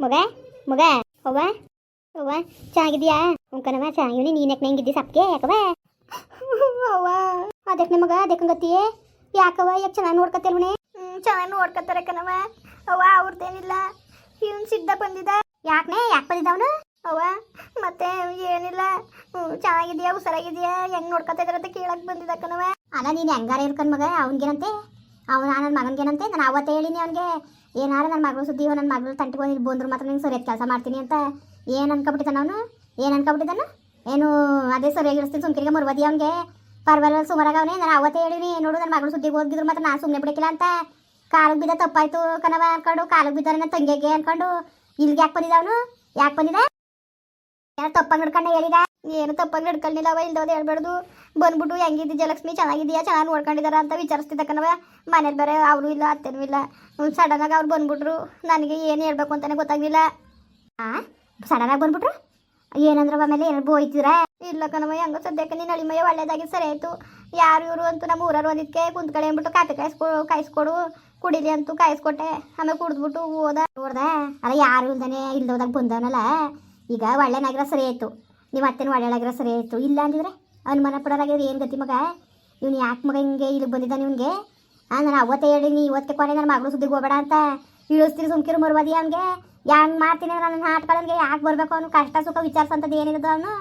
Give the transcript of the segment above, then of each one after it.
ಮಗ ಮಗ ಅವ್ವ ಅವ್ವ ಚೆನ್ನಾಗಿದ್ಯಾ ಉಂಕನವ ಚೆನ್ನಾಗಿವ್ನಿ ನೀನ್ ಯಾಕೆ ನಂಗಿದ್ದಿ ಸಪ್ಗೆ? ಯಾಕವ ಅವ್ವ ಅದಕ್ಕೆ ಮಗ ಅದಕ್ಕೆ ಗತಿಯೇ ಯಾಕವ ಯಾಕೆ ಚೆನ್ನಾಗಿ ನೋಡ್ಕತ್ತಿಲ್ವಣೆ ಹ್ಞೂ ಚೆನ್ನಾಗಿ ನೋಡ್ಕತ್ತಾರೆ ಕಣವ ಅವ್ವ ಅವ್ರದ್ದೇನಿಲ್ಲ ಇವನ್ ಸಿದ್ಧ ಬಂದಿದ ಯಾಕನೆ? ಯಾಕೆ ಬಂದಿದ್ದ ಅವನು? ಅವ್ವ, ಮತ್ತೆ ಏನಿಲ್ಲ. ಚೆನ್ನಾಗಿದ್ಯಾ ಹುಷಾರಾಗಿದ್ಯಾ ಹೆಂಗ್ ನೋಡ್ಕೊತಾ ಇದಾರೆ ಅಂತ ಕೇಳಕ್ ಬಂದಿದ್ದ ಕಣವ ಅಲ್ಲ, ನೀನು ಹೆಂಗಾರ ಇರ್ಕನ್ ಮಗ? ಅವನಿಗೇನಂತೆ? ಅವನ ನನ್ನ ಮಗನಿಗೇನಂತೆ ನಾನು ಅವತ್ತು ಹೇಳಿನಿ ಅವನಿಗೆ, ಏನಾರ ನನ್ನ ಮಗಳು ಸುದ್ದಿ ನನ್ನ ಮಗಳು ತಂಟಿಗೆ ಇಲ್ಲಿ ಬಂದ್ರು ಮಾತ್ರ ನಿಂಗೆ ಸರಿಯಾದ ಕೆಲಸ ಮಾಡ್ತೀನಿ ಅಂತ. ಏನು ಅನ್ಕೊಬಿಟ್ಟಿದ್ದಾನ ಅವನು? ಏನು ಅನ್ಕೊಬಿಟ್ಟಿದ್ದಾನ? ಏನು, ಅದೇ ಸರಿಯಾಗಿರಿಸ್ತೀನಿ, ಸುಮ್ಕಿರಿಗೆ ಮರ್ವದಿ ಅವನಿಗೆ. ಪರ್ವಲ್ಲ ಸುಮಾರಾಗ ಅವನೇ, ನಾನು ಅವತ್ತೇ ಹೇಳಿನಿ, ನೋಡು ನನ್ನ ಮಗಳು ಸುದ್ದಿಗೆ ಹೋಗಿದ್ರು ಮಾತ್ರ ನಾನು ಸುಮ್ಮನೆ ಬಿಡಕ್ಕಿಲ್ಲ ಅಂತ. ಕಾಲಿಗೆ ಬಿದ್ದ ತಪ್ಪಾಯ್ತು ಕನವ ಅನ್ಕೊಂಡು, ಕಾಲಿಗೆ ಬಿದ್ದಾರೆ ನನ್ನ ತಂಗಿಗೆ ಅನ್ಕೊಂಡು. ಇಲ್ಲಿಗೆ ಯಾಕೆ ಬಂದಿದ್ದ ಅವನು? ಯಾಕೆ ಬಂದಿದ ಯಾರು ತಪ್ಪಾಗಿ ನಡ್ಕೊಂಡೆ ಹೇಳಿದ? ಏನು ತಪ್ಪಾಗಿ ನಡ್ಕೊಂಡಿಲ್ಲವ ಇಲ್ದೋದು ಹೇಳ್ಬಾರ್ದು. ಬಂದ್ಬಿಟ್ಟು ಹೆಂಗಿದ್ದಿ ಜಲಕ್ಷ್ಮಿ? ಚೆನ್ನಾಗಿದೆಯಾ ಚೆನ್ನಾಗಿ ನೋಡ್ಕೊಂಡಿದಾರ ಅಂತ ವಿಚಾರಿಸ್ತಿದ್ದಕ್ಕನವ ಮನೇಲಿ ಬೇರೆ ಅವರು ಇಲ್ಲ, ಅತ್ತೇನೂ ಇಲ್ಲ. ಸಡನ್ನಾಗಿ ಅವ್ರು ಬಂದ್ಬಿಟ್ರು. ನನಗೆ ಏನು ಹೇಳ್ಬೇಕು ಅಂತಲೇ ಗೊತ್ತಾಗಿಲ್ಲ ಹಾಂ ಸಡನ್ನಾಗಿ ಬಂದ್ಬಿಟ್ರು? ಏನಂದ್ರೆ ಆಮೇಲೆ ಏನಾರು ಬೋಯ್ತೀರಾ? ಇಲ್ಲ ಕಣವ ಹೆಂಗ ಸದ್ಯಕ್ಕೆ ನೀನು ಅಳಿಮಯ್ಯ ಒಳ್ಳೇದಾಗಿ ಸರಿ ಆಯಿತು. ಯಾರು ಇವರು ಅಂತೂ ನಮ್ಮ ಊರಾರು ಒಂದಿದ್ಕೆ ಕುಂತ್ಕಡೆ ಅಂದ್ಬಿಟ್ಟು ಕಾಪಿ ಕಾಯಿಸ್ಕೊ, ಕಾಯಿಸ್ಕೊಡು. ಕುಡಿಲಿ ಅಂತೂ ಕಾಯಿಸ್ಕೊಟ್ಟೆ. ಆಮೇಲೆ ಕುಡಿದ್ಬಿಟ್ಟು ಓದ ಓಡ್ದ ಅಲ್ಲ ಯಾರು ಇಲ್ದಾನೆ ಇಲ್ದೋದಾಗ ಬಂದವನಲ್ಲ. ಈಗ ಒಳ್ಳೆನಾಗಿರೋ ಸರಿ ಆಯಿತು. ನೀವು ಅತ್ತೇನು ಒಳ್ಳೆನಾಗಿರೋ ಸರಿ ಆಯಿತು. ಇಲ್ಲ ಅಂದಿದ್ರೆ? ಅನುಮಾನ ಪಡೋರಾಗಿದ್ರೆ ಏನು ಗತಿ ಮಗ? ಇವ್ನು ಯಾಕೆ ಮಗ ಹಿಂಗೆ ಇಲ್ಲಿಗೆ ಬಂದಿದ್ದಾನೆ ಇವ್ನಿಗೆ? ಆ, ನಾನು ಅವತ್ತೇ ಹೇಳಿನಿ ಇವತ್ತೇ ಕೊನೆ ನನ್ನ ಮಗಳು ಸುದ್ದಿಗೆ ಹೋಗಬೇಡ ಅಂತ ಇಳಿಸ್ತೀನಿ ಸುಮ್ಕಿರು ಮರ್ವಾದಿ ಅವ್ನಿಗೆ? ಹೆಂಗ್ ಮಾಡ್ತೀನಿ ಅಂದ್ರೆ ನನ್ನ ಆಟ್ಕೊಳ್ಳೋನ್ಗೆ ಯಾಕೆ ಬರಬೇಕು ಅವ್ನು? ಕಷ್ಟ ಸುಖ ವಿಚಾರಿಸೋಂಥದ್ದು ಏನಿರೋದು ಅವನು?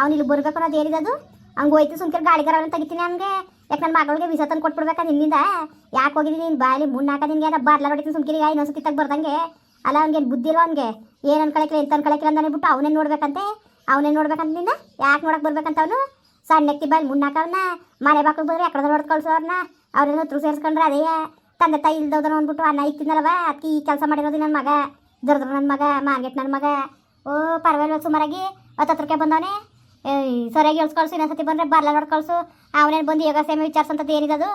ಅವ್ನು ಇಲ್ಲಿ ಬರಬೇಕು ಅನ್ನೋದು ಏನಿರೋದು? ಹಂಗೆ ಹೋಯ್ತು ಸುಮ್ಕಿರು ಗಾಳಿಗಾರವನ್ನ ತೆಗಿತೀನಿ ಅವ್ನಿಗೆ. ಯಾಕೆ ನನ್ನ ಮಗಳಿಗೆ ವಿಸ ತಂದು ಕೊಟ್ಬಿಡ್ಬೇಕಾ ನಿನ್ನಿಂದ? ಯಾಕೆ ಹೋಗಿದ್ದೀನಿ ನೀನು ಬಾಯಲ್ಲಿ ಮುಣ್ಣು ಹಾಕ ನಿನ್ಗೆ? ಅದ ಬರ್ಲ ಹೊಡಿತೀನಿ ಸುಮ್ಕಿರಿ ಇನ್ನೊಂದ್ಸತಿ ತಗ ಬರ್ದಂಗೆ. ಅಲ್ಲ, ಅವ್ನಿಗೆ ಬುದ್ಧಿ ಇಲ್ವ ಅವ್ನಿಗೆ? ಏನು ಅನ್ಕೊಳಕ್ಕಿಲ್ಲ ಎಂತ ಅನ್ಕೊಳಕ್ಕಿಲ್ಲ ಅಂತಾನೆ ಬಿಟ್ಟು ಅವನೇ ನೋಡ್ಬೇಕಂತೆ? ಅವನೇ ನೋಡ್ಬೇಕಂತ ನಿನ್ನ? ಯಾಕೆ ನೋಡಕ್ಕೆ ಬರ್ಬೇಕಂತ ಅವನು? ಸಣ್ಣಕ್ತಿ ಮುನ್ನ ಮುನ್ನಾಕವನ್ನ ಮನೆ ಬಾಕ್ಳು ಬಂದ್ರೆ ಎಕಡೆ ನೋಡ್ ಕಳ್ಸೋರ್ನ, ಅವ್ರನ್ನ ಹತ್ರ ಸೇರಿಸ್ಕೊಂಡ್ರೆ ಅದೇ ತಂದೆ ತಾಯಿ ಇಲ್ದೋದ್ರ ಅಂದ್ಬಿಟ್ಟು ಅನ್ನ ಇಕ್ತಿನಲ್ವ ಅದಕ್ಕೆ ಈ ಕೆಲಸ ಮಾಡಿರೋದು ನನ್ನ ಮಗ ದುರ್ದ್ರ ನನ್ನ ಮಗ ಮಾರ್ಗೆಟ್ ನನ್ನ ಮಗ. ಓ, ಪರವಾಗಿಲ್ಲ ಸುಮಾರಾಗಿ ಹತ್ತತ್ರಕ್ಕೆ ಬಂದವನೇ. ಸರಿಯಾಗಿ ಹೇಳ್ಸ್ ಕಳ್ಸು ಇನ್ನೊಂದ್ಸತಿ ಬಂದ್ರೆ ಬರ್ಲ ನೋಡ್ಕೊಳ್ಸು ಅವನೇನು ಬಂದು ಯೋಗ ಸೇಮೆ ವಿಚಾರಿಸಂತದ್ದು ಏನಿದದು?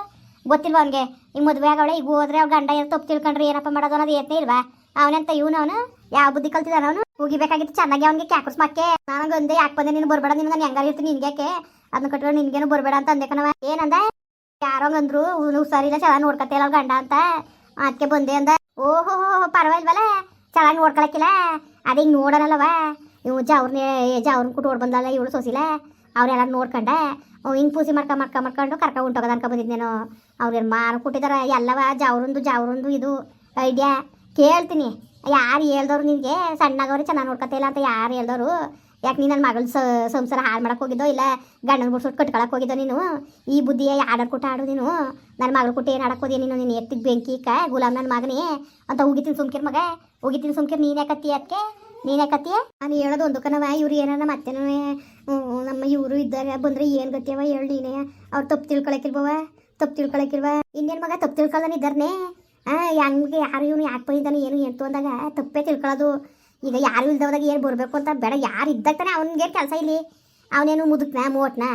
ಗೊತ್ತಿಲ್ವ ಅವನಿಗೆ? ಈಗ ಮದುವೆ ಆಗವಳೆ, ಈಗ ಹೋದ್ರೆ ಅವ್ರ ಗಂಡ ಏನು ತಪ್ಪು ತಿಳ್ಕೊಂಡ್ರೆ ಏನಪ್ಪ ಮಾಡೋದು ಅನ್ನೋದು ಏತೇ ಇಲ್ವಾ? ಅವನಂತ ಇವನು ಅವನು? ಯಾವ ಬುದ್ಧಿ ಕಲ್ತಿದ್ದಾನ ಅವನು? ಹೋಗಿಬೇಕಾಗಿತ್ತು ಚೆನ್ನಾಗಿ ಅವ್ನಿಗೆ ಕ್ಯಾಕುಸ್ ಮಾಕೆ ನನಗೆ ಒಂದೇ ಯಾಕೆ ಬಂದೆ, ನೀನು ಬರ್ಬೇಡ ನಿನ್ನ ನಾನು ಹೆಂಗಾರಿರ್ತೀನಿ ನಿನ್ಗೆ ಯಾಕೆ ಅದನ್ನ ಕಟ್ಟೋ ನಿನ್ಗೇನು ಬರ್ಬೇಡ ಅಂತ ಅಂದೆ ಕಣವ ಏನಂದ? ಅಂದ್ರು ಹುಷಾರಿಲ್ಲ, ಚೆನ್ನಾಗಿ ನೋಡ್ಕತ್ತೇಳ ಗಂಡ ಅಂತ. ಅದಕ್ಕೆ ಬಂದೆ ಅಂದ. ಓಹೋ ಪರವಾಗಿಲ್ವಲ್ಲ ಚೆನ್ನಾಗಿ ನೋಡ್ಕೊಳಕ್ಕಿಲ್ಲ? ಅದೇ ಹಿಂಗೆ ನೋಡೋಣಲ್ಲವ ಇವು ಜಾವ್ರನ್ನೇ ಜಾವ್ರನ್ನ ಕುಟ್ಟು ಓಡ್ ಬಂದಲ್ಲ ಇವಳು ಸೊಸಿಲ. ಅವ್ರೆಲ್ಲ ನೋಡ್ಕೊಂಡೆ. ಹಿಂಗೆ ಪೂಸಿ ಮಾಡ್ಕೊ ಮಾಡ್ಕೊ, ಮಾಡ್ಕೊಂಡು ಕರ್ಕ ಉಂಟೋಗದ ಅನ್ಕೊ ಬಂದಿದ್ದೇನೋ ಅವ್ರಿಗೆ ಮಾರು ಕೊಟ್ಟಿದಾರ ಎಲ್ಲವ ಜಾವ್ರಂದು ಜಾವ್ರಂದು ಇದು ಐಡಿಯಾ. ಕೇಳ್ತೀನಿ. ಯಾರು ಹೇಳ್ದವ್ರು ನಿನಗೆ? ಸಣ್ಣಗವ್ರೆ ಚೆನ್ನಾಗಿ ನೋಡ್ಕೊತಿಲ್ಲ ಅಂತ ಯಾರು ಹೇಳ್ದವ್ರು? ಯಾಕೆ ನೀನು ನನ್ನ ಮಗಳ ಸಂಸಾರ ಹಾಳು ಮಾಡಕ್ಕೆ ಹೋಗಿದ್ದೋ ಇಲ್ಲ ಗಂಡನ ಬಿಡ್ಸ್ಬಿಟ್ಟು ಕಟ್ಕೊಳಕ್ಕೆ ಹೋಗಿದ್ದೋ ನೀನು? ಈ ಬುದ್ಧಿಯ ಆಡರ್ ಕೊಟ್ಟು ಆಡು ನೀನು. ನನ್ನ ಮಗಳ ಕೊಟ್ಟು ಏನು ಆಡಕ್ಕೆ ಹೋದಿ ನೀನು? ನೀನು ಎತ್ತಿಗೆ ಬೆಂಕಿ ಕ ಗುಲಾಮ್ ನನ್ನ ಮಗನೇ. ಅಂತ ಹೋಗಿತೀನಿ ಸುಮ್ಕಿರ್ ಮಗ. ಉಗಿತೀನಿ ಸುಮ್ಕಿರ್ ನೀನೇ ಕತ್ತಿ ಅದಕ್ಕೆ ನೀನೇ ಕತ್ತಿಯ ನಾನು ಹೇಳೋದು ಒಂದು ಕನವ ಇವ್ರು ಏನಾರ ಮತ್ತೆ ನಮ್ಮ ಇವರು ಇದ್ದಾಗ ಬಂದ್ರೆ ಏನು ಗತಿಯವ ಹೇಳು ನೀನೇ. ಅವ್ರು ತಪ್ಪು ತಿಳ್ಕೊಳಕಿಲ್ವವ ತಪ್ಪು ತಿಳ್ಕೊಳಕ್ಕಿಲ್ವ ಇನ್ನೇನು ಮಗ ತಪ್ಪು ತಿಳ್ಕೊಳ್ಳೋನ್ ಇದ್ದಾರನೇ? ಆ, ಹೆಂಗೆ ಯಾರು ಇವನು ಯಾಕೆ ಬಂದಿದ್ದಾನೆ, ಏನು ಎಂತು ಅಂದಾಗ ತಪ್ಪೇ ತಿಳ್ಕೊಳ್ಳೋದು ಈಗ ಯಾರು ಇಲ್ದವದಾಗ ಏನು ಬರಬೇಕು ಅಂತ ಬೇಡ, ಯಾರು ಇದ್ದಾಗ ತಾನೆ ಅವ್ನಿಗೆ ಕೆಲಸ ಇಲ್ಲಿ. ಅವನೇನು ಮುದುಕ್ನ, ಮೋಟ್ನ?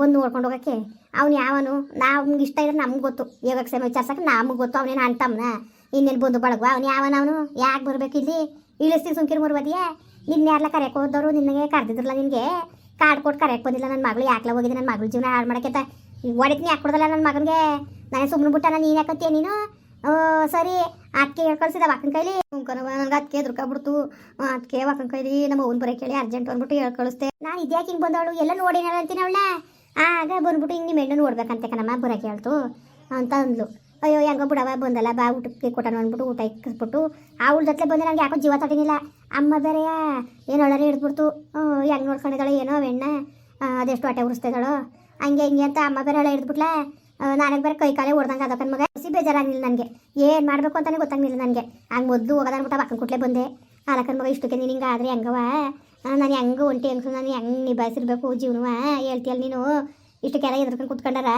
ಬಂದು ನೋಡ್ಕೊಂಡು ಹೋಗಕ್ಕೆ. ಅವ್ನು ಯಾವನು? ನಮ್ಗೆ ಇಷ್ಟ ಇದ್ರೆ ನಮ್ಗೆ ಗೊತ್ತು. ಯೋಗಕ್ಕೆ ಸೇವೆ ವಿಚಾರ್ಸಕ್ಕೆ ನಮ್ಗೆ ಗೊತ್ತು, ಅವನೇನು ಅಂತಮ್ನ ಇನ್ನೇನು ಬಂದು ಬಳಗು ಅವ್ನು ಯಾವನ ಅವನು? ಯಾಕೆ ಬರಬೇಕು ಇಲ್ಲಿ? ಇಳಿಸ್ತೀನಿ ಸುಮ್ಕಿರಿ ಮುರ್ಬದಿಯ ನಿನ್ನ ಯಾರ್ಲ ಕರೆಯಕ್ಕೆ ಹೋದವರು? ನಿನಗೆ ಕರೆದಿದ್ರಲ್ಲ ನಿನಗೆ? ಕಾರ್ಡ್ ಕೊಟ್ಟು ಕರೆಯಕ್ಕೆ ಬಂದಿಲ್ಲ ನನ್ನ ಮಗಳು, ಯಾಕ್ಲ ಹೋಗಿದೆ ನನ್ನ ಮಗಳು ಜೀವನ ಹಾಳು ಮಾಡಕ್ಕೆ ಒಡಕ್ನಿ ಯಾಕೆ ಕೊಡೋದಲ್ಲ ನನ್ನ ಮಗನಿಗೆ? ನಾನೇ ಸುಮ್ಮನೆ ಬಿಟ್ಟ ನೀನು ಯಾಕತ್ತೀಯ ನೀನು? ಸರಿ. ಅಕ್ಕೆ ಕಳ್ಸಿದ ಅಕ್ಕನ ಕೈಲಿ ನನಗೆ ಅದಕ್ಕೆ ದುರ್ಕಾಬಿಡ್ತು ಅದಕ್ಕೆ ಅಕ್ಕನ ಕೈಲಿ ನಮ್ಮ ಅವ್ನ ಬರೋಕೆ ಕೇಳಿ ಅರ್ಜೆಂಟ್ ಅಂದ್ಬಿಟ್ಟು ಹೇಳ್ ಕಳಿಸ್ದೆ ನಾನು ಇದ್ಯಾಕೆ ಹಿಂಗೆ ಬಂದವಳು? ಎಲ್ಲ ನೋಡಿನಲ್ಲ ಅಂತೀನಿ ಅವಳ ಆಗ ಬಂದ್ಬಿಟ್ಟು ಹಿಂಗೆ ನಿಮ್ಮ ಹೆಣ್ಣು ನೋಡ್ಬೇಕಂತೆ ಕಣಮ್ಮ ಬರೋಕೆ ಹೇಳ್ತು ಅಂತ ಅಂದ್ಲು. ಅಯ್ಯೋ ಹೆಂಗೋ ಬಿಡವ ಬಂದಲ್ಲ ಬಾ ಊಟಕ್ಕೆ ಕೊಟ್ಟನು ಅಂದ್ಬಿಟ್ಟು ಊಟ ಇಕ್ಕಿಸ್ಬಿಟ್ಟು. ಉಳ್ ಜೊತೆ ಬಂದು ನನಗೆ ಯಾಕೋ ಜೀವ ತಟ್ಟಿನಿಲ್ಲ. ಅಮ್ಮ ಬೇರೆಯ ಏನು ಒಳರೆ ಹಿಡಿದ್ಬಿಡ್ತು. ಹೆಂಗೆ ನೋಡ್ಕೊಂಡಿದ್ದಾಳೆ ಏನೋ ಆ, ಅದೆಷ್ಟು ಹೊಟ್ಟೆ ಉರಿಸ್ತಿದ್ದಾಳೋ. ಹಂಗೆ ಹಿಂಗೆ ಅಂತ ಅಮ್ಮ ಬೇರೆ ಎಳೆ ಹಿಡಿದ್ಬಿಟ್ಲ. ನನಗೆ ಬೇರೆ ಕೈ ಕಾಲೇ ಹೊಡ್ದಂಗೆ ಅದಕ್ಕನ ಮಗ. ಹಸಿ ಬೇಜಾರಾಗಿಲ್ಲ ನನಗೆ. ಏನು ಮಾಡಬೇಕು ಅಂತಾನೆ ಗೊತ್ತಾಗಿಲ್ಲ ನನಗೆ. ಹಂಗೆ ಮೊದಲು ಹೋಗೋದು ಅನ್ಬಿಟ್ಟು ಅಕ್ಕನ ಕುಟ್ಲೆ ಬಂದೆ. ಅಲಕ್ಕನ ಮಗ, ಇಷ್ಟಕ್ಕೆ ನೀನು ಹಿಂಗೆ ಆದರೆ ಹೆಂಗವ ನಾನು ಹೆಂಗೆ ಒಂಟಿ ಹೆಂಗಸು ನಾನು ಹೆಂಗೆ ನಿಭಾಯಿಸಿರ್ಬೇಕು ಜೀವನವ? ಹೇಳ್ತೀಯಲ್ಲ ನೀನು? ಇಷ್ಟಕ್ಕೆಲ್ಲ ಎದ್ರಕೊಂಡು ಕುತ್ಕೊಂಡಾರ?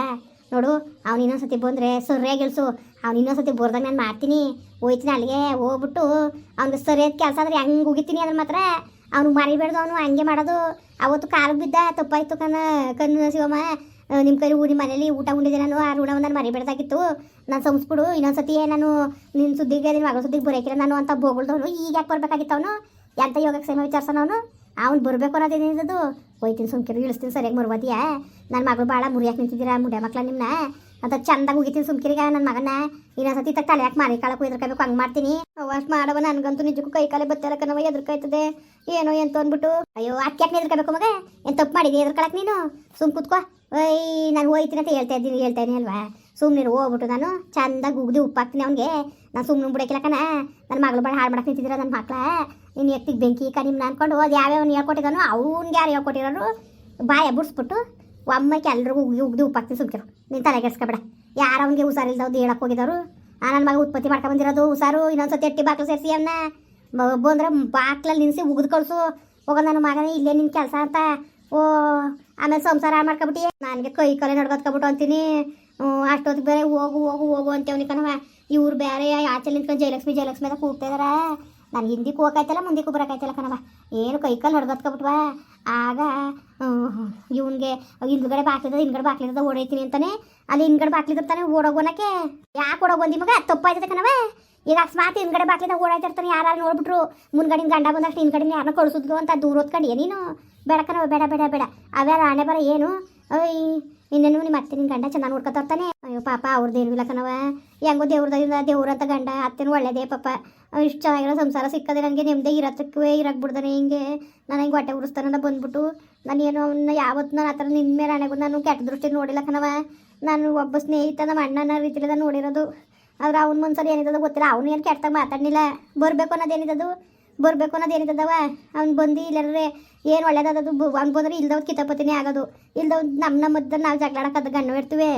ನೋಡು, ಅವ್ನು ಇನ್ನೊಂದ್ಸತಿ ಬಂದರೆ ಸರಿಯಾಗಿ ಗೆಲ್ಸು ಅವ್ನು ಇನ್ನೊಂದ್ಸತಿ ಬರ್ದಾಗ ನಾನು ಮಾಡ್ತೀನಿ. ಹೋಯ್ತೀನಿ ಅಲ್ಲಿಗೆ, ಹೋಗ್ಬಿಟ್ಟು ಅವ್ನಿಗೆ ಸರಿಯಾದ ಕೆಲಸ ಆದ್ರೆ ಹೆಂಗೆ ಉಗಿತೀನಿ ಅದ್ರ ಮಾತ್ರ. ಅವ್ನು ಮರಿಬೇಡ್ದು ಅವನು, ಹಂಗೆ ಮಾಡೋದು. ಅವತ್ತು ಕಾಲು ಬಿದ್ದ, ತಪ್ಪಾಯ್ತು ಕಣ, ಕಣ್ಣು ಶಿವಮ್ಮ. ನಿಮ್ಮ ಕೈ ಊರಿ ಮನೇಲಿ ಊಟ ಉಂಡಿದೆ ನಾನು ಆ ಋಣವನ್ನು ನಾನು ಮರಿಬೇಡ್ದಾಗಿತ್ತು ನಾನು ಸಂಸ್ಬಿಡು, ಇನ್ನೊಂದ್ಸತಿ ನಾನು ನಿನ್ನ ಸುದ್ದಿಗೆ ನಿನ್ನ ಮಗಳ ಸುದ್ದಿಗೆ ಬರೋಕಿಲ್ಲ ನಾನು ಅಂತ ಬೋಗಳ್ದವನು. ಈಗ ಯಾಕೆ ಬರ್ಬೇಕಾಗಿತ್ತು ಅವನು? ಎಂತ ಸೇಮ ವಿಚಾರಿಸೋನು ಅವನು? ಅವ್ನು ಬರಬೇಕು ಅನ್ನೋದೇನಿರೋದು ಹೋಯ್ತೀನಿ ಸುಮ್ಕಿರು, ಇಳಿಸ್ತೀನಿ ಸರಿಯಾಗಿ ಮರ್ಬೋದಿಯಾ ನನ್ನ ಮಗಳು ಭಾಳ ಮುರಿಯಾಕೆ ನಿಂತಿದ್ದೀರಾ ಮುಂಡೆ ಮಕ್ಳ ನಿಮ್ಮನ್ನ ಅಂತ ಚಂದಾಗ ಹೋಗಿತೀನಿ ಸುಮ್ಕಿರಿಗ ನನ್ನ ಮಗನ ಇನ್ನೊಂದ್ಸತಿ ತಕ್ಕ ತಲೆ ಯಾಕೆ ಮಾರಿ? ಕಾಳಕ್ಕೆ ಎದ್ರಕಾಯ್ಬೇಕು ಹಂಗೆ ಮಾಡ್ತೀನಿ. ಅಷ್ಟು ಮಾಡವ, ನನಗಂತೂ ನಿಜಕ್ಕೂ ಕೈ ಕಾಲೇ ಬತ್ತಲ್ಲ ಕಣವ ಎದ್ರಕಾಯ್ತದೆ ಏನೋ ಎಂತ ಅಂದ್ಬಿಟ್ಟು ಅಯ್ಯೋ, ಅಕ್ಕಿ ಯಾಕೆ ಎದ್ರಕಬೇಕು ಮಗ? ಏನು ತಪ್ಪು ಮಾಡಿದೆ ಎದ್ರಕೊಳಕ್ ನೀನು? ಸುಮ್ ಕೂತ್ಕೋ. ಓಯ್, ನಾನು ಹೋಯ್ತೀನಿ ಅಂತ ಹೇಳ್ತಾ ಇದ್ದೀನಿ ಹೇಳ್ತಾ ಇದ್ದೀನಿ ಅಲ್ವಾ? ಸುಮ್ಮನೆ ಹೋಗ್ಬಿಟ್ಟು ನಾನು ಚಂದಾಗಿ ಉಗ್ದು ಉಪ್ಪಾಕ್ತೀನಿ ಅವ್ನಿಗೆ. ನಾನು ಸುಮ್ಮನೆ ಬಿಡಕ್ಕಿಲ್ಲ ಕಣ. ನನ್ನ ಮಗಳು ಬಡ ಹಾಳು ಮಾಡಕ್ಕೆ ನಿಂತಿದ್ದೀರ ನನ್ನ ಮಕ್ಳ? ನೀನು ಎತ್ತಿಗೆ ಬೆಂಕಿ ಕ ನಿಮ್ನ ಅನ್ಕೊಂಡು ಅದು ಯಾವ್ಯಾವ ಹೇಳ್ಕೊಟ್ಟಿದ್ದಾನೋ ಅವ್ನಿಗೆ ಯಾರು ಹೇಳ್ಕೊಟ್ಟಿರೋರು? ಬಾಯ ಬಿಡಿಸ್ಬಿಟ್ಟು ಒಮ್ಮಕ್ಕೆ ಎಲ್ಲರಿಗೂ ಉಗಿ ಉಗ್ದು ಉಪ್ಪಾಕ್ತೀನಿ ಸುಮ್ಕಿರು. ನಿನ್ನ ತಲೆ ಕೆಡ್ಸ್ಕೊಬೇಡ. ಯಾರು ಅವ್ನಿಗೆ ಹುಷಾರಿಲ್ದವ್ದು ಹೇಳಕ್ಕೆ ಹೋಗಿದ್ದವರು? ಆ ನನ್ನ ಮಗ ಉತ್ಪತ್ತಿ ಬಂದಿರೋದು ಹುಷಾರು, ಇನ್ನೊಂದ್ಸತಿ ಎಟ್ಟಿ ಬಾಕ್ಲು ಸೇರಿಸಿ ಅವನ್ನ ಅಂದ್ರೆ ಬಾಕ್ಲಲ್ಲಿ ನಿನ್ಸಿ ಉಗ್ದು ಕಳಿಸು ಹೋಗೋ ನನ್ನ ಮಗನೇ, ಇಲ್ಲೇ ನಿನ್ನ ಕೆಲಸ ಅಂತ. ಓ, ಆಮೇಲೆ ಸಂಸಾರ ಮಾಡ್ಕೊಬಿಟ್ಟಿ. ನನಗೆ ಕೈ ಕಲೆ ನಡ್ಕೊತ್ಕೊಬಿಟ್ಟು ಅಂತೀನಿ. ಅಷ್ಟೊತ್ತಿಗೆ ಬೇರೆ ಹೋಗು ಹೋಗು ಹೋಗು ಅಂತೇವ್ನಿ ಕಣವ ಇವ್ರು ಬೇರೆ ಆಚೆ ನಿಂತ್ಕೊಂಡು ಜಯಲಕ್ಷ್ಮಿ ಜಯಲಕ್ಷ್ಮಿ ಅಂತ ಕೂಗ್ತಾ ಇದಾರ ನಾನು ಹಿಂದಿಕ್ಕೆ ಹೋಗಾಯ್ತಲ್ಲ, ಮುಂದಕ್ಕೆ ಬರೋಕಾಯ್ತಲ್ಲ ಕಣವ ಏನು ಕೈ ಕಾಲು ನಡ್ಕೊತ್ಕೊಬಿಟ್ವ. ಆಗ ಇವನಿಗೆ ಹಿಂದ್ಗಡೆ ಬಾಕ್ಲಿದ ಹಿಂದ್ಗಡೆ ಬಾಕ್ಲಿದ ಓಡೈತೀನಿ ಅಂತಾನೆ. ಅಲ್ಲಿ ಹಿಂದ್ಗಡೆ ಬಾಕ್ಲಿದ ತಾನೆ ಓಡೋಗೋನಕ್ಕೆ ಯಾಕೆ ಓಡೋಗ್ ಬಂದಿ ಮಗ? ತಪ್ಪಾಯ್ತದೆ ಕಣವ ಈಗ ಅಕಸ್ಮಾತ್ ಹಿಂದ್ಗಡೆ ಬಾಕ್ಲಿದ ಓಡಾಯ್ತಿರ್ತಾನೆ ಯಾರು ನೋಡ್ಬಿಟ್ರು ಮುಂದ್ಗಡಿನ ಗಂಡ ಬಂದಷ್ಟು ಹಿಂದ್ಗಡೆ ಯಾರನ್ನ ಕಳ್ಸುದ್ಗೋ ಅಂತ ದೂರ ಹೊತ್ಕೊಂಡು ನೀನು ಬೇಡಕನ, ಬೇಡ ಬೇಡ ಬೇಡ. ಅವ್ಯಾರ ಆಣೆ ಬರ ಏನು? ಅಯ್ಯ, ಇನ್ನೇನು ನಿಮ್ಮ ಅತ್ತೆ ನಿನ್ನ ಗಂಡ ಚೆನ್ನಾಗಿ ನೋಡ್ಕೊತಾರ್ತಾನೆ ಅಯ್ಯೋ, ಪಾಪ ಅವ್ರದ್ದು ಏನು ಕಣವ ಹೆಂಗೋ ದೇವ್ರದಿಂದ ದೇವ್ರಂತ ಗಂಡ, ಅತ್ತೆನೂ ಒಳ್ಳೇದೇ ಪಾಪ. ಇಷ್ಟು ಚೆನ್ನಾಗಿರೋ ಸಂಸಾರ ಸಿಕ್ಕದೆ ನನಗೆ ನೆಮ್ಮದಿ ಇರತ್ತಕ್ಕೆ ಇರಕ್ಕೆ ಬಿಡ್ದಾನೆ ಹಿಂಗೆ. ನಾನು ಹಿಂಗೆ ಹೊಟ್ಟೆ ಉರಿಸ್ತಾನಂತ ಬಂದ್ಬಿಟ್ಟು, ನಾನು ಏನು ಅವನ್ನ ಯಾವತ್ತು ನಾನು ಆ ಥರ ನಿಮ್ಮ ಮೇಲೆ ನಾನು ಕೆಟ್ಟ ದೃಷ್ಟಿ ನೋಡಿಲ್ಲ ಕಣವ ನಾನು ಒಬ್ಬ ಸ್ನೇಹಿತ, ನಮ್ಮ ಅಣ್ಣನ ರೀತಿಲಿದ ನೋಡಿರೋದು. ಆದ್ರೆ ಅವ್ನ ಮನ್ಸಲ್ಲಿ ಏನಿದ್ದದ ಗೊತ್ತಿಲ್ಲ. ಅವನು ಏನು ಮಾತಾಡಲಿಲ್ಲ ಬರಬೇಕು ಅನ್ನೋದೇನಿದ್ದದು ಬರಬೇಕು ಅನ್ನೋದೇನಿದ್ದವ ಅವ್ನು ಬಂದು ಇಲ್ಲದ್ರೆ ಏನು ಒಳ್ಳೇದದು ಅವ್ನು ಬಂದ್ರೆ ಇಲ್ದವ್ ಕಿತಾಪತಿನೇ ಆಗೋದು. ಇಲ್ದವ್ ನಮ್ಮ ನಮ್ಮದ್ದ ನಾವು ಜಗಳಾಡಕ್ಕದ ಗಣ್ಣು ಇರ್ತೀವಿ.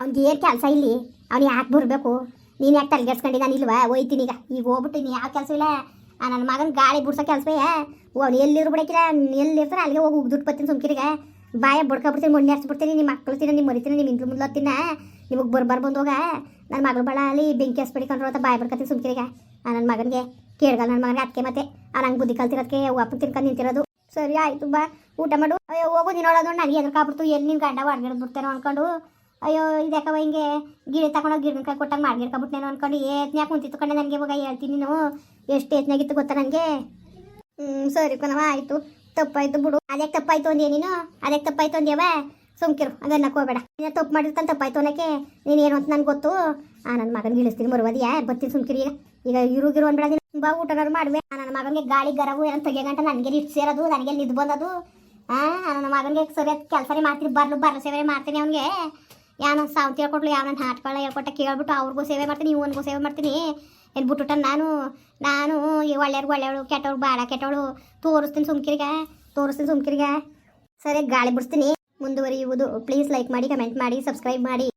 ಅವ್ನಿಗೆ ಏನು ಕೆಲಸ ಇಲ್ಲಿ? ಅವ್ನು ಯಾಕೆ ಬರಬೇಕು? ನೀನು ಯಾಕೆ ತಲೆಗೆಡ್ಸ್ಕೊಂಡು? ನಾನು ಇಲ್ವಾ? ಹೋಯ್ತೀನಿ ಈಗ. ಈಗ ಹೋಗ್ಬಿಟ್ಟು ನೀನು ಯಾವ ಕೆಲಸ ಇಲ್ಲ. ನನ್ನ ಮಗನ ಗಾಳಿ ಬಿಡ್ಸೋ ಕೆಲಸವೇ. ಅವ್ನು ಎಲ್ಲಿರು ಬಿಡಕ್ಕಿಲ್ಲ ಎಲ್ಲಿರ್ತಾರೆ ಅಲ್ಲಿಗೆ ಹೋಗಿ ಉಗ್ದುಟ್ಟು ಪತ್ತಿನ ಸುಮ್ಕಿರಿಗೆ. ಬಾಯ ಬಡ್ಕೊಬಿಡ್ತೀನಿ ಮಣ್ಣು ಹಚ್ಬಿಡ್ತೀನಿ ನಿಮ್ಮ ಮಕ್ಕಳು ತಿನ್ನ ನಿಮ್ಮ ಮರಿತೀನಿ ನಿಮ್ಮ ಇಂಟ್ಲು ಮುಂದೆ ತಿನ್ನ. ನಿಮಗೆ ಬರ್ಬಾರ್ ಬಂದೋಗ ನನ್ನ ಮಗಳು ಬಳ ಅಲ್ಲಿ ಬೆಂಕಿ ಹಚ್ಬಿಡಿಕೊಂಡ್ರು ಅಂತ ಬಾಯ ಬಡ್ಕೊತೀನಿ ಸುಮ್ಕಿರಿಗ. ಆ ನನ್ನ ಮಗನಿಗೆ ಕೇಳ್ಗಲ್ಲ ನನ್ನ ಮಗನಿಗೆ ಅದಕ್ಕೆ ಮತ್ತೆ. ಆ ನಂಗೆ ಬುದ್ಧಿ ಕಲ್ತಿರೋದಕ್ಕೆ ಅಪ್ಪ ತಿನ್ಕೊಂಡು ನಿಂತಿರೋದು. ಸರಿ ಆಯ್ತು ಬಾ, ಊಟ ಮಾಡು. ಅಯ್ಯೋ, ಹೋಗು ನೀನು ನೋಡೋದು ನನಗೆ ಎದ್ರಕಾಗ್ಬಿಡ್ತು ಎಲ್ಲಿ ನಿನ್ನ ಗಂಡ ಹೊಡ್ಗಿಡ್ ಬಿಡ್ತೇನೋ ಅನ್ಕೊಂಡು. ಅಯ್ಯೋ ಇದಕ್ಕವ ಹಿಂಗೆ ಗಿಡ ತಗೊಂಡೋಗಿ ಗಿಡನ ಕೊಟ್ಟಂಗೆ ಮಾಡ್ಗಿಡ್ಕೊಬಿಟ್ನೇನೋ ಅನ್ಕೊಂಡು. ಏತ್ನ್ಯಾಗ ಕುಂತಿತ್ತು ಕಂಡೆ ನನಗೆ ಇವಾಗ ಹೇಳ್ತೀನಿ ನೀನು. ಎಷ್ಟು ಏತ್ನಾಗಿತ್ತು ಗೊತ್ತಾ ನನಗೆ? ಹ್ಞೂ ಸರಿ ಕಣವ ಆಯಿತು. ತಪ್ಪಾಯ್ತು ಬಿಡು. ಅದೇ ತಪ್ಪಾಯ್ತು ಅಂದ್ಯಾ ನೀನು? ಅದೇ ತಪ್ಪಾಯ್ತು ಅಂದ್ಯವ ಸುಮ್ಕಿರು ಅದನ್ನಕ್ಕೆ ಹೋಗ್ಬೇಡ. ನೀನು ತಪ್ಪು ಮಾಡಿರ್ತಾನೆ ತಪ್ಪಾಯ್ತು ಅನ್ನಕ್ಕೆ ನೀನು ಏನು ಅಂತ ನನಗೆ ಗೊತ್ತು? ಆ ನನ್ನ ಮಗನಿಗೆ ಇಳಿಸ್ತೀನಿ ಮರುವದಿಯಾ ಬರ್ತೀನಿ ಸುಮ್ಕಿರಿ ಈಗ. ಈಗ ಇರುಗಿರು ಅನ್ಬೇಡ ನೀನು. ಬಾ ಊಟನಾರು ಮಾಡುವೆ. ನನ್ನ ಮಗನಿಗೆ ಗಾಳಿ ಗರವು ಏನೋ ಗಂಟ ನನಗೆ ಇಟ್ಟು ಸೇರೋದು, ನನಗೆ ನಿದ್ದು ಬಂದದು. ಆ ನನ್ನ ಮಗನಿಗೆ ಸರಿಯಾದ ಕೆಲಸನೇ ಮಾಡ್ತೀನಿ. ಬರ್ಲು ಬರ್ಲು ಸೇವೆ ಮಾಡ್ತೀನಿ ಅವನಿಗೆ. ಯಾನ ಸಾವಂತಿ ಹೇಳ್ಕೊಟ್ಲು ಯಾವ ನನ್ನ ಹಾಟ್ಕೊಳ್ಳ ಹೇಳ್ಕೊಟ್ಟ ಕೇಳ್ಬಿಟ್ಟು ಅವ್ರಿಗೂ ಸೇವೆ ಮಾಡ್ತೀನಿ, ಇವನಿಗೂ ಸೇವೆ ಮಾಡ್ತೀನಿ. ಏನು ಬಿಟ್ಟುಟ ನಾನು? ನಾನು ಈ ಒಳ್ಳೆಯವ್ರಿಗೆ ಒಳ್ಳೆಯವಳು ಕೆಟ್ಟವ್ರು ಬಾಡ ಕೆಟ್ಟವಳು. ತೋರಿಸ್ತೀನಿ ಸುಮ್ಕಿರಿಗೆ, ತೋರಿಸ್ತೀನಿ ಸುಮ್ಕಿರ್ಗ. ಸರಿ, ಗಾಳಿ ಬಿಡಿಸ್ತೀನಿ. ಮುಂದುವರಿಯುವುದು. ಪ್ಲೀಸ್ ಲೈಕ್ ಮಾಡಿ ಕಮೆಂಟ್ ಮಾಡಿ ಸಬ್ಸ್ಕ್ರೈಬ್ ಮಾಡಿ.